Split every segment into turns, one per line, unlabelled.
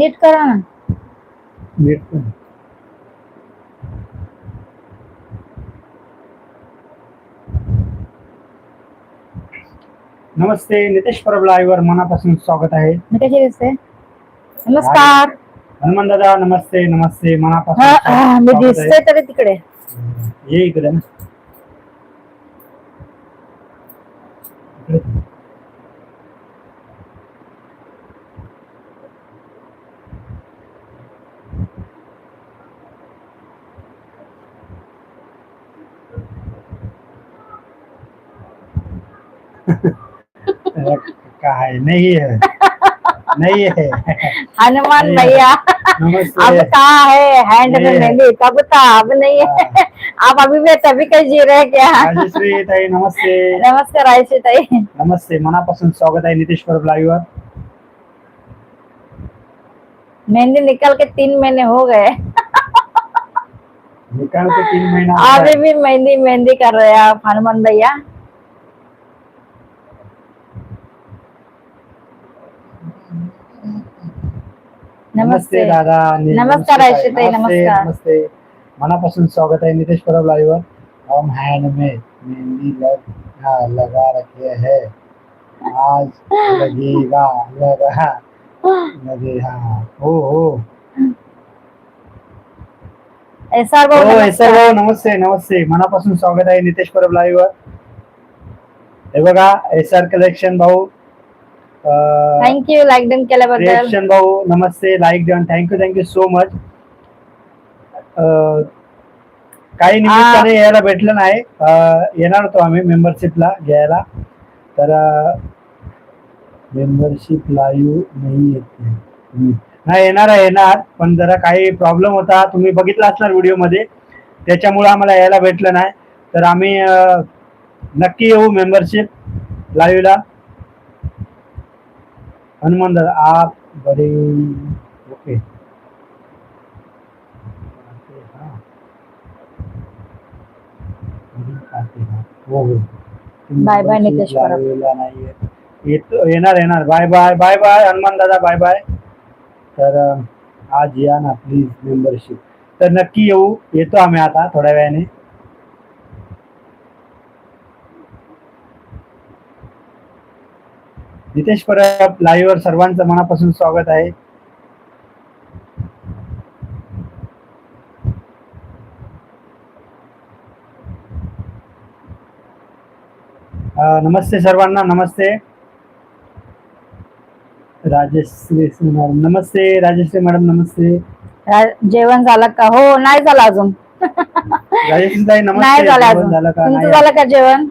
नीट करा ना
नीट पण. नमस्ते नितेश परब लाईव्ह मनापासून स्वागत आहे
मी कशी दिसते नमस्कार।
हनुमान दादा नमस्ते नमस्ते मनापासून
हा, हा, मी
स्वागत आहे.
दिसते तरी तिकडे।
ये इकडे ना इकडे. नाही है। नहीं है।
हनुमान भैया अब कहा है? हैंड में
है।
मेहंदी तब था? अब नहीं है। आप अभी भी तभी का जी रहे क्या?
राजश्री ताई नमस्ते।
नमस्कार आयशी ताई।
नमस्ते मनापासून स्वागत आहे नितेश परब लाईव्ह
मेहंदी निकल के तीन महीने हो गए।
निकल के तीन महीना
अभी भी मेहंदी मेहंदी कर रहे हैं आप हनुमान भैया।
नमस्ते दादा
नमस्कार,
ताई. नमस्ते
नमस्कार.
नमस्ते. मनापासून स्वागत आहे नितेश परब लाईव्ह हम हैंड में मेहंदी लग हाँ, लगा रखे हैं. आज लगेगा लगा लगे हाँ. हो हो.
एस आर
हो
भाऊ
भाऊ नमस्ते नमस्ते. मनापासून स्वागत आहे नितेश परब लाईव्ह हे बघा एस आर कलेक्शन भाऊ
थँक्यू लाईक डन केल्याबद्दल.
भाऊ नमस्ते like done thank you thank you so much काही निमित्ताने यायला भेटलं नाही. येणार होतो आम्ही मेंबरशिपला घ्यायला. तर मेंबरशिप लाईव्ह नाही येते. नाही. येणार आहे येणार. पण जरा काही प्रॉब्लेम होता. तुम्ही बघितला असणार व्हिडिओमध्ये. त्याच्यामुळे आम्हाला यायला भेटलं नाही. तर आम्ही नक्की येऊ मेंबरशिप लाईव्हला हनुमान दादा आप बड़े ओके हो हो
Bye bye, नितेश परब.
लावलेला नाहीये. येतो येणार येणार bye bye bye bye Hanuman दादा बाय बाय तर अं, आज या ना प्लीज मेंबरशिप तर नक्की येऊ येतो आम्ही आता थोड्या वेळाने नितेश परब लाईव्ह वर सर्वांचं मनापासून स्वागत आहे. नमस्ते सर्वांना नमस्ते. राजश्री मॅडम नमस्ते राजश्री मॅडम नमस्ते.
जेवण झालं का? हो नाही झालं अजून.
राजश्री ताई
नाही
नमस्ते.
झालं
जेवण
अजून.
झालं का?
तुमचं
नाही
झालं का जेवण?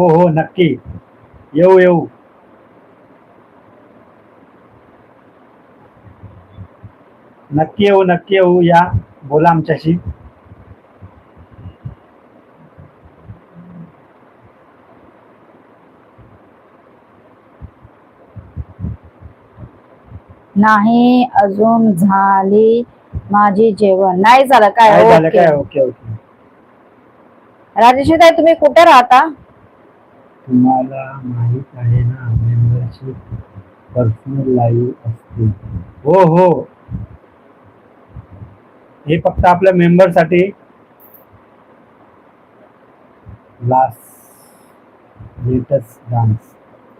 हो हो नक्की. येऊ येऊ. नक्की येऊ नक्की येऊ या. बोला आमच्याशी.
नाही अजून झाली माझी जेवण. नाही झालं
काय?
काय
झालं
ओके.
काय? Okay okay.
राजेश्री ताई तुम्ही कुठे राहता?
तुम्हाला माहीत आहे ना मेंबरशिप पर्सनल लाईव्ह असते. हो हो. हे फक्त आपल्या मेंबरसाठी. लास्ट लेटेस्ट डान्स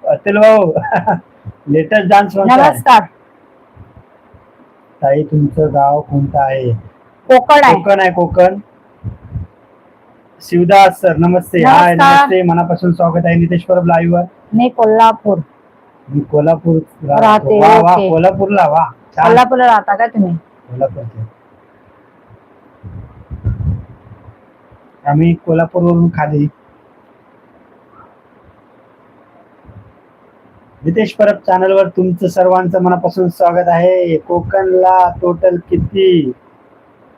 अतिल भाऊ लेटेस्ट डान्स
नमस्कार
ताई तुमचं गाव कोणतं आहे?
कोकण आहे.
कोकण आहे कोकण. शिवदास सर नमस्ते. हाय
नमस्कार.
नमस्ते. मनापासून स्वागत आहे नितेश परब लाईव्ह वर.
मी कोल्हापूर.
मी कोल्हापूर
राहते,
वा वा
ओके.
कोल्हापूरला वा. छान.
कोल्हापूरला राहता का तुम्ही?
कोल्हापूरचे. आम्ही कोल्हापूरवरून खाली. नितेश परब चॅनल वर तुमचं सर्वांचं मनापासून स्वागत आहे. कोकणला टोटल किती?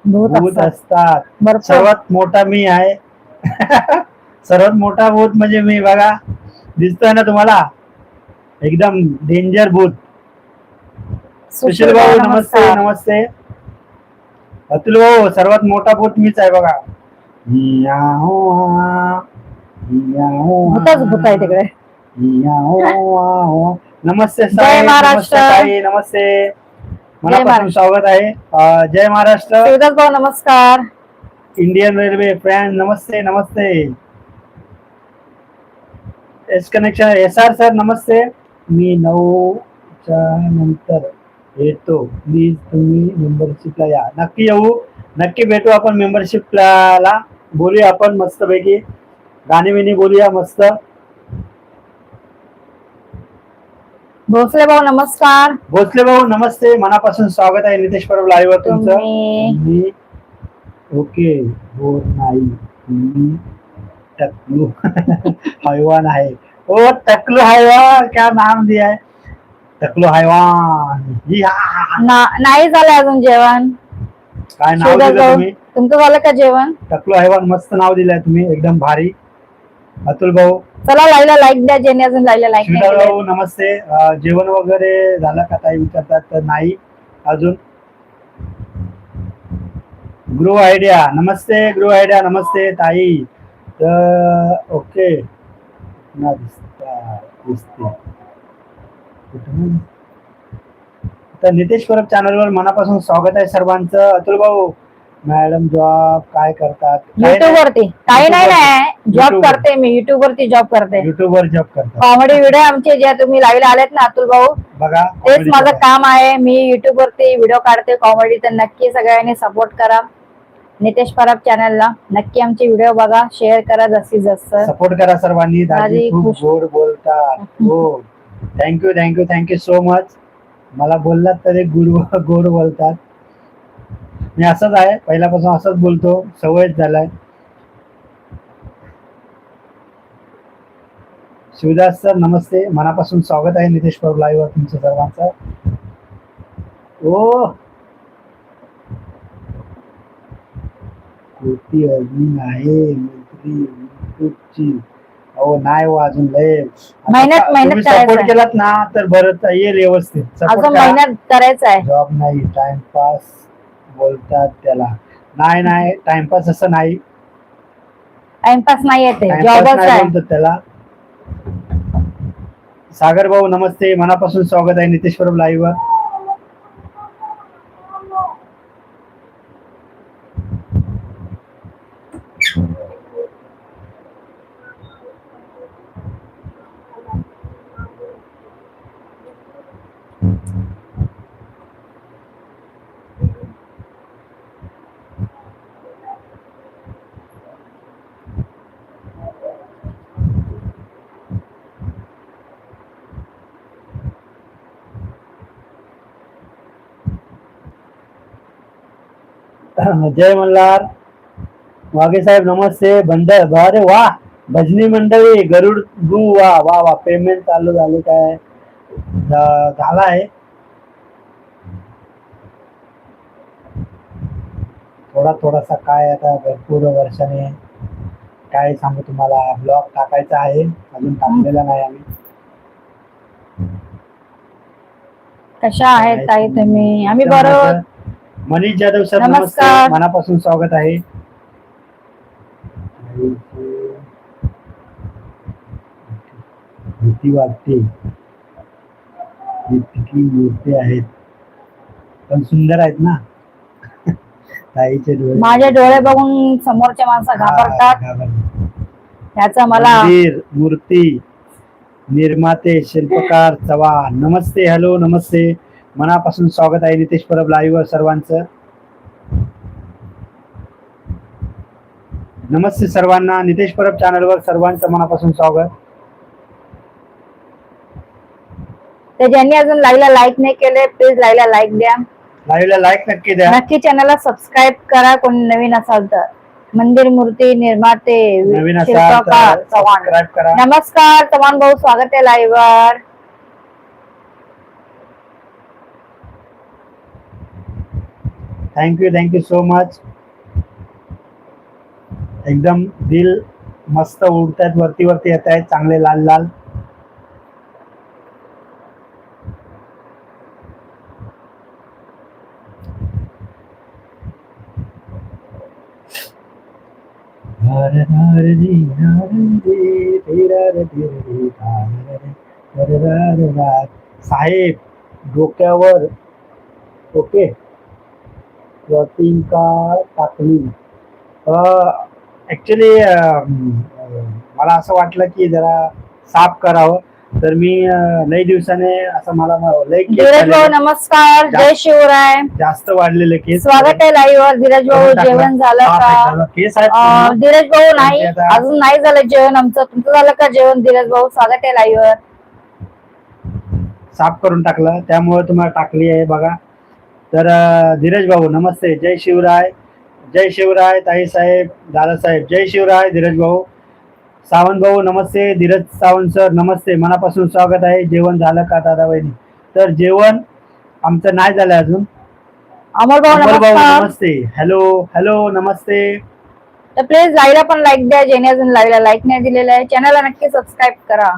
भूत
भूत
असतात.
असतात.
भरपूर.
सर्वात मोठा मी आहे. सर्वात मोठा भूत म्हणजे मी बघा. दिसतोय ना तुम्हाला? एकदम डेंजर भूत. सुशील भाऊ नमस्ते. नमस्ते. अतुल भाऊ सर्वात मोठा भूत मीच आहे बघा.
भूतच भूत आहे तिकडे.
नमस्ते
जय
साई
महाराष्ट्र.
नमस्ते. नमस्ते मनापासून
महाराष्ट्र.
स्वागत आहे. जय महाराष्ट्र.
शिवदास भाऊ नमस्कार.
इंडियन रेल्वे फ्रेंड नमस्ते नमस्ते. S connection S R sir नमस्ते. मी नऊच्या नंतर येतो. प्लीज तुम्ही मेंबरशिपला या. नक्की येऊ. नक्की भेटू आपण मेंबरशिपला बोलूया आपण मस्तपैकी. गाणी बोलूया मस्त.
भोसले भाऊ नमस्कार.
भोसले भाऊ नमस्ते. मनापासून स्वागत आहे. नितेश परब लाईव्ह तुमचं. ओके हो नाही. तुम्ही टकलू. हैवान आहे. ओ टकलू हैवान क्या नाम दिया है? टकलू हैवान. जी हा
ना- नाही झालं अजून जेवण.
काय नाव दिलं तुम्ही?
तुमचं झालं का जेवण?
टकलू हैवान मस्त नाव दिलंय तुम्ही. एकदम भारी. अतुल भाऊ.
चला लाईला लाईक द्या. ज्यांनी अजून लाईला लाईक नाही
नमस्ते. अं, जेवण वगैरे झालं का? ताई विचारतात तर नाही. अजून गृह आयडिया नमस्ते गृह आयडिया नमस्ते ताई तर ओके ना दिसता? तर नितेश परब चॅनलवर मनापासून स्वागत आहे सर्वांचं. अतुल भाऊ मॅडम जॉब काय करतात?
युट्यूब वरती काही नाही नाही. जॉब. करते मी. युट्यूब वरती जॉब करते.
युट्यूब वर जॉब करतात.
कॉमेडी व्हिडिओ आमचे जे तुम्ही लाईव्ह आलेत ना अतुल भाऊ
बघा
तेच माझं. काम आहे. मी युट्यूब वरती व्हिडिओ काढते. कॉमेडी तर नक्की सगळ्यांनी सपोर्ट करा. नितेश परब चॅनलला. नक्की आमचे व्हिडिओ बघा शेअर करा जास्तीत जास्त
सपोर्ट करा सर्वांनी. खूप
खुश.
गोड बोलतात. हो. Thank you thank you thank you so much मला बोललात तरी गुड गोड बोलतात. मी असंच आहे. पहिल्यापासून असंच बोलतो. सवयच झालाय. शिवदास सर नमस्ते. मनापासून स्वागत आहे नितेश प्रभू लाईव्ह तुमचं सर्वांचं. ओ! कृती अजून आहे मंत्री युट्यूबची अहो नाही हो अजून लय
मेहनत- मेहनत करायचं
सपोर्ट. केलात ना तर बरं येईल व्यवस्थित.
अजून
करा.
मेहनत करायचं आहे.
जॉब नाही टाइमपास बोलतात त्याला. नाही नाही टाइमपास असं नाही.
टाइमपास नाही येते
टाइमपास
जॉबच
नाही
आहे.
बोलतात त्याला. सागर भाऊ नमस्ते. मनापासून स्वागत आहे. नितेश परब लाईव्ह वर जय मल्हार. वाघे साहेब नमस्ते. बंद अरे वा भजनी मंडळी गरुड गु वा वा वा पेमेंट चालू झालं काय? झाला आहे. थोडा थोडासा काय आता भरपूर वर्षाने काय सांगू तुम्हाला? ब्लॉग टाकायचा आहे. अजून टाकलेला नाही आम्ही.
कशा आहेत ताई तुम्ही? आम्ही बरोबर
मनीष जाधव सर
नमस्कार.
नमस्ते मनापासून स्वागत आहे. भीती वाटते. इतकी मूर्ती आहेत. पण सुंदर आहेत ना. ताईचे डोळे.
माझे डोळे बघून समोरच्या माणसं घाबरतात.
घाबरतात.
त्याचा मला
मंदिर मूर्ती निर्माते शिल्पकार चव्हाण. नमस्ते हॅलो नमस्ते. मनापासून स्वागत आहे नितेश परब लाईव्ह सर्वांचं. नमस्ते सर्वांना नितेश परब चॅनलवर सर्वांचं मनापासून स्वागत.
ते ज्यांनी अजून लाईव्हला लाईक नाही केले प्लीज लाईव्हला लाईक द्या.
लाईव्हला लाईक नक्की द्या.
नक्की चॅनलला सबस्क्राईब करा कोणी नवीन असाल तर. मंदिर मूर्ती निर्माते
नवीन असाल
शिल्पकार
तर
चव्हाण
सबस्क्राईब करा
नमस्कार चव्हाण भाऊ स्वागत आहे live
thank you thank you so much एकदम दिल मस्त उडतायत वरती वरती येत आहेत चांगले लाल लाल. साहेब डोक्यावर ओके? प्रतिका टाकली. ऍक्च्युली मला असं वाटलं की जरा साफ करावं. तर मी लई दिवसाने असं मला लई
धीरज भाऊ नमस्कार. जय शिवराय.
जास्त वाढलेले केस
स्वागत आहे लाईव्ह धीरज भाऊ. जेवण झालं का?
केस.
धीरज भाऊ नाही. अजून नाही झालं जेवण आमचं. तुमचं झालं का जेवण धीरज भाऊ? स्वागत आहे लाईव्ह
साफ करून टाकलं. त्यामुळे तुम्हाला टाकली आहे बघा. तर धीरज भाऊ नमस्ते. जय शिवराय. जय शिवराय ताई साहेब दादासाहेब जय शिवराय धीरज भाऊ. सावंत भाऊ नमस्ते. धीरज सावंत सर नमस्ते. मनापासून स्वागत आहे. जेवण झालं का दादा बहिणी तर जेवण आमचं नाही झालं अजून.
अमोल भाऊ
भाऊ नमस्ते. हॅलो हॅलो नमस्ते.
तर प्लीज लाईव्हला पण लाईक द्या. ज्याने अजून लाईव्हला लाईक नाही दिलेलं आहे. चॅनलला नक्की सबस्क्राईब करा.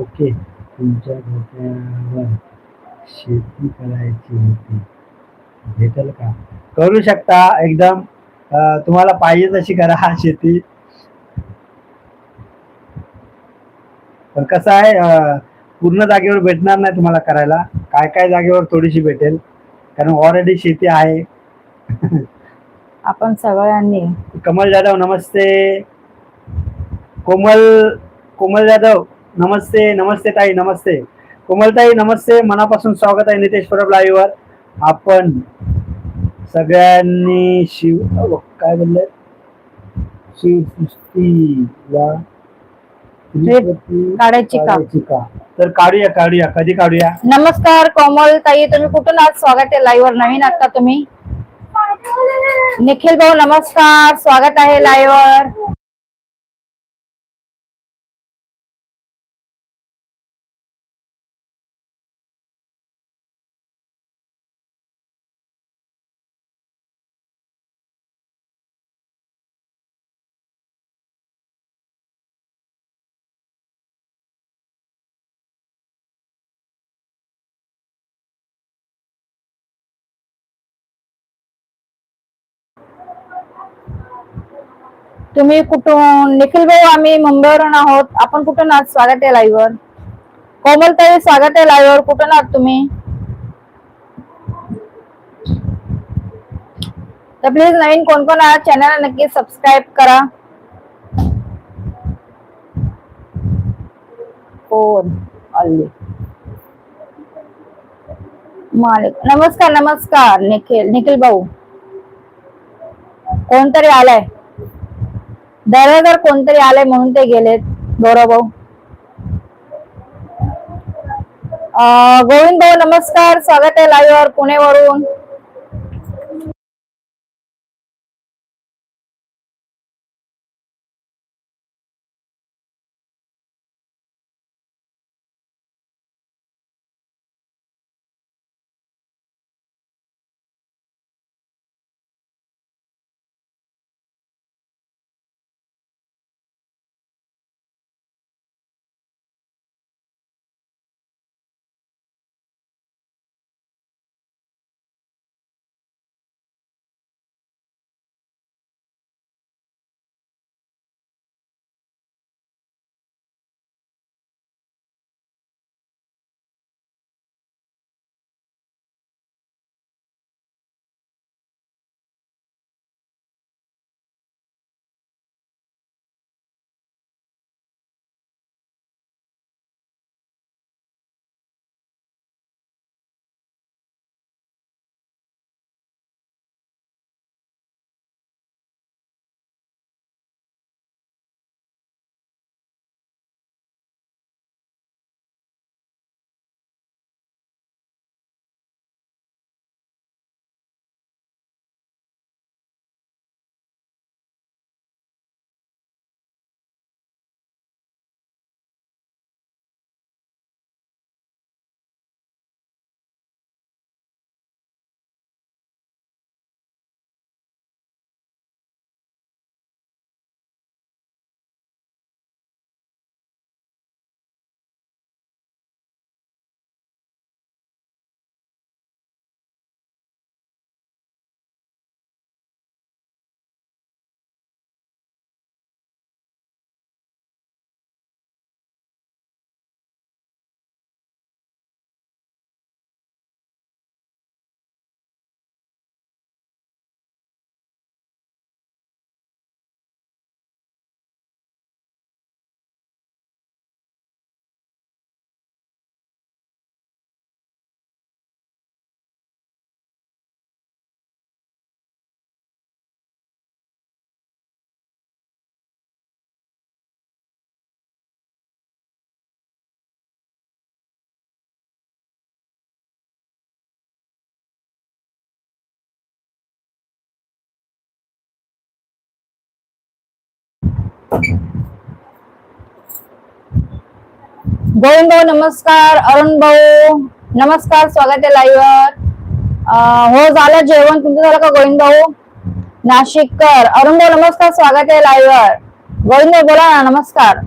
ओके. तुमच्या शेती करायची होती. भेटेल का? करू शकता. एकदम तुम्हाला पाहिजे तशी करा हा शेती. पण कसं आहे पूर्ण जागेवर भेटणार नाही तुम्हाला करायला. काय काय जागेवर थोडीशी भेटेल. कारण ऑलरेडी शेती आहे.
आपण सगळ्यांनी.
कमल जाधव नमस्ते. कोमल कोमल जाधव नमस्ते नमस्ते ताई नमस्ते. कोमल ताई नमस्ते. मनापासून स्वागत आहे नितेश परब लाईव्ह आपण सगळ्यांनी शिव काय बोलले? शिवसृष्टीला
काढायची का?
काढायची का? तर काढूया काढूया. कधी काढूया?
नमस्कार कोमल ताई तुम्ही कुठून आज स्वागत आहे लाईव्ह वर. नवीन आहात का तुम्ही? निखिल भाऊ नमस्कार. स्वागत आहे लाईव्ह वर. तुम्ही कुठून निखिल भाऊ आम्ही मुंबईवरून आहोत. आपण कुठून आहात? स्वागत आहे लाईव्ह वर. कोमल ताई स्वागत आहे लाईव्ह वर. कुठून आहात तुम्ही? तर प्लीज नवीन कोण कोण आहात चॅनल नक्की सबस्क्राईब करा. मालिक. नमस्कार नमस्कार निखिल निखिल भाऊ. कोणतरी आलाय? दरदर कोणतरी आलंय म्हणून ते गेलेत. गौरव भाऊ. गोविंद भाऊ नमस्कार. स्वागत आहे लाईव्ह पुणे पुणेवरून. गोविंद भाऊ नमस्कार. अरुण भाऊ नमस्कार. स्वागत आहे लाईव्हवर हो झालं जेवण. तुमचं झालं का गोविंद भाऊ? नाशिककर. अरुण भाऊ नमस्कार. स्वागत आहे लाईव्हवर गोविंद भाऊ बोला ना नमस्कार.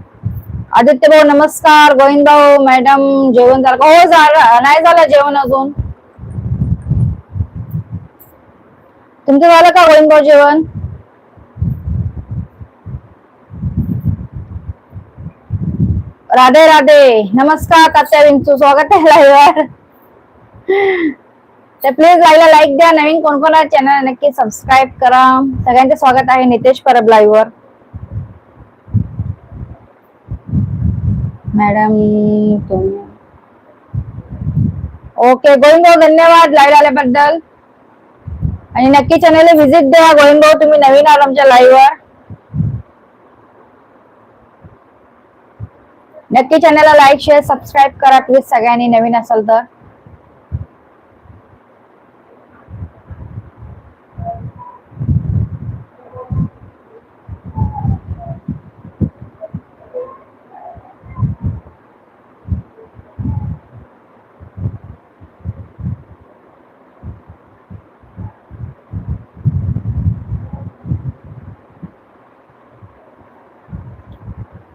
आदित्य भाऊ नमस्कार. गोविंद भाऊ मॅडम जेवण झालं हो झालं. नाही झालं जेवण अजून. तुमचं झालं का गोविंद भाऊ जेवण? राधे राधे. नमस्कार तात्या विंचू. स्वागत आहे लाईव्हवर तर प्लीज लाईव्हला लाईक द्या. नवीन कोण कोण आहे चॅनल नक्की सबस्क्राईब करा. सगळ्यांचे स्वागत आहे नितेश परब लाईव्हवर मॅडम तुम्ही? ओके गोविंद भाऊ धन्यवाद लाईव्ह आल्याबद्दल. आणि नक्की चॅनलला व्हिजिट द्या. गोविंद भाऊ तुम्ही नवीन आलो आमच्या लाईव्हवर नक्की चॅनलला लाईक शेअर सबस्क्राईब करा प्लीज सगळ्यांनी नवीन असाल तर.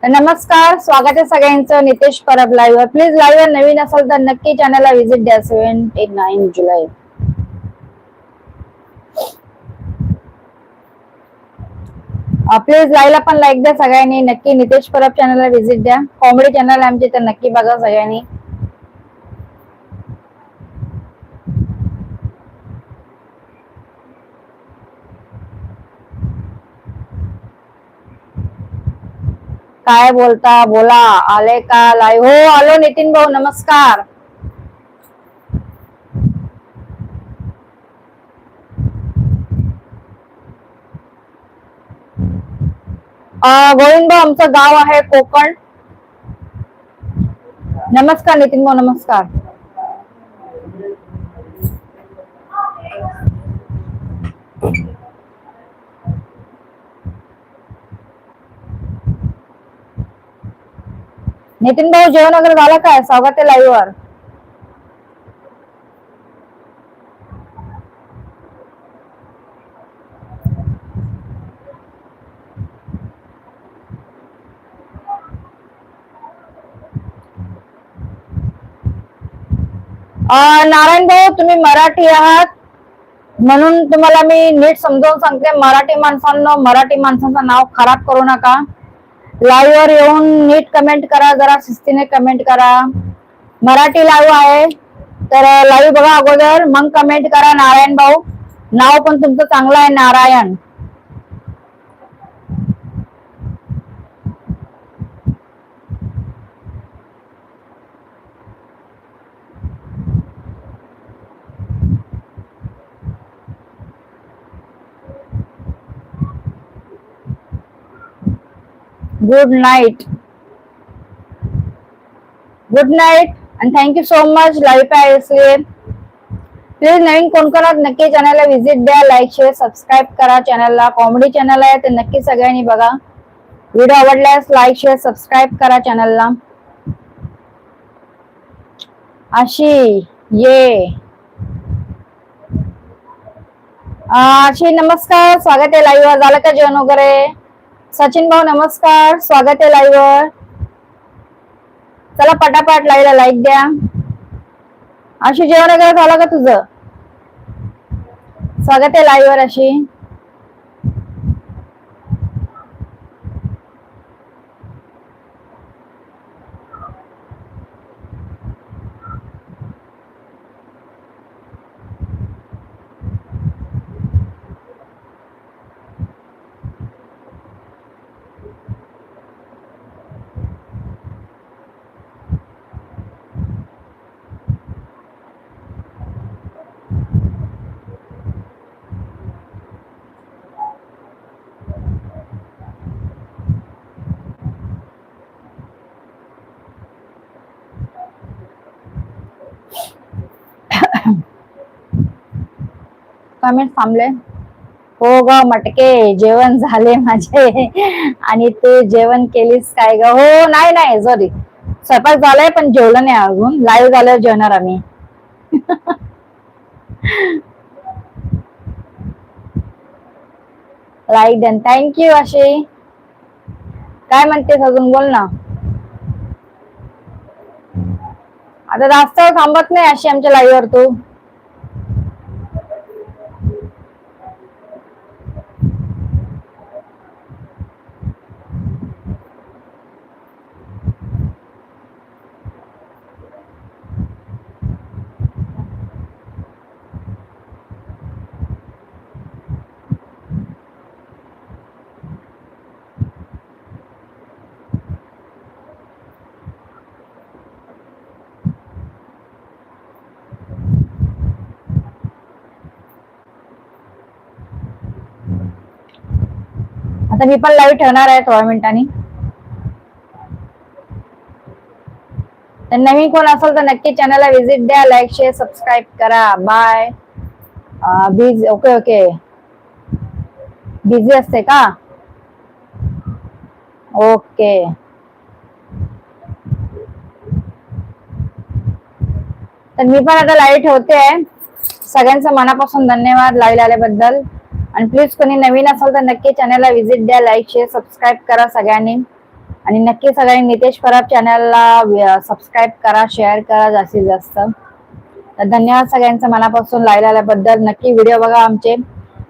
नमस्कार स्वागत आहे सगळ्यांचं. Nitesh Parab live please live नवीन असाल तर नक्की चॅनलला व्हिजिट द्या. सेवन एट नाईन जुलै. प्लीज लाईव्हला पण लाईक द्या सगळ्यांनी. नक्की नितेश परब चॅनलला व्हिजिट द्या. कॉमेडी चॅनल आमचे तर नक्की बघा सगळ्यांनी. काय बोलता? बोला. आले का लाय हो आलो नितीन भाऊ नमस्कार. गोविंद भाऊ आमचं गाव आहे कोकण. नमस्कार नितीन भाऊ नमस्कार. नितीन भाऊ जेवण वगैरे झालं काय? स्वागत आहे लाईव्ह वर. नारायण भाऊ तुम्ही मराठी आहात. म्हणून तुम्हाला मी नीट समजावून सांगते मराठी माणसांना मराठी माणसांचं नाव खराब करू नका. लाईव्ह वर येऊन नीट कमेंट करा जरा शिस्तीने कमेंट करा. मराठी लाईव्ह आहे तर लाईव्ह बघा अगोदर. मग कमेंट करा नारायण भाऊ. नाव पण तुमचं चांगलं आहे Narayan. Good night good night आणि thank you so much life आहे प्लीज नवीन कोण कोणात नक्की चॅनलला व्हिजिट द्या लाईक शेअर सबस्क्राईब करा चॅनलला कॉमेडी चॅनल आहे ते नक्की सगळ्यांनी बघा. व्हिडिओ आवडल्यास लाईक शेअर सबस्क्राईब करा चॅनलला अशी ये. अशी नमस्कार. स्वागत आहे लाईव्ह झालं का जेवण वगैरे? सचिन भाऊ नमस्कार. स्वागत आहे लाईव्ह चला पटापट लाईव्हला लाईक द्या. अशी जेवण वगैरे झालं का तुझं? स्वागत आहे लाईव्हवर अशी. कमेंट थांबले. हो ग मटके जेवण झाले माझे. आणि ते जेवण केलीस काय ग? हो नाही नाही सॉरी स्वयंपाक झालाय पण जेवलं नाही अजून. लाईव्ह झाल्यावर जेवणार आम्ही. लाईक डन थँक्यू अशी. काय म्हणतेस अजून? बोल ना. आता जास्त थांबत नाही अशी आमच्या लाईव्हवर तू. आता मी पण लाईव्ह ठेवणार आहे थोड्या मिनिटांनी. तर नवीन कोण असेल तर नक्की चॅनलला व्हिजिट द्या लाईक शेअर सबस्क्राईब करा. Bye busy okay okay busy असते का? ओके तर मी पण आता लाईव्ह ठेवते. सगळ्यांचं मनापासून धन्यवाद लाईव्ह आल्याबद्दल. आणि प्लीज कोणी नवीन असेल तर नक्की चॅनलला व्हिजिट द्या लाईक शेअर सबस्क्राईब करा सगळ्यांनी. आणि नक्की सगळ्यांनी नितेश परब चॅनलला सबस्क्राईब करा शेअर करा जास्तीत जास्त. तर धन्यवाद सगळ्यांचं मनापासून लाईव्ह आल्याबद्दल. नक्की व्हिडिओ बघा आमचे.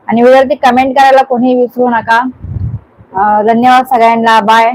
आणि व्हिडिओवरती कमेंट करायला कोणी विसरू नका. धन्यवाद सगळ्यांना. बाय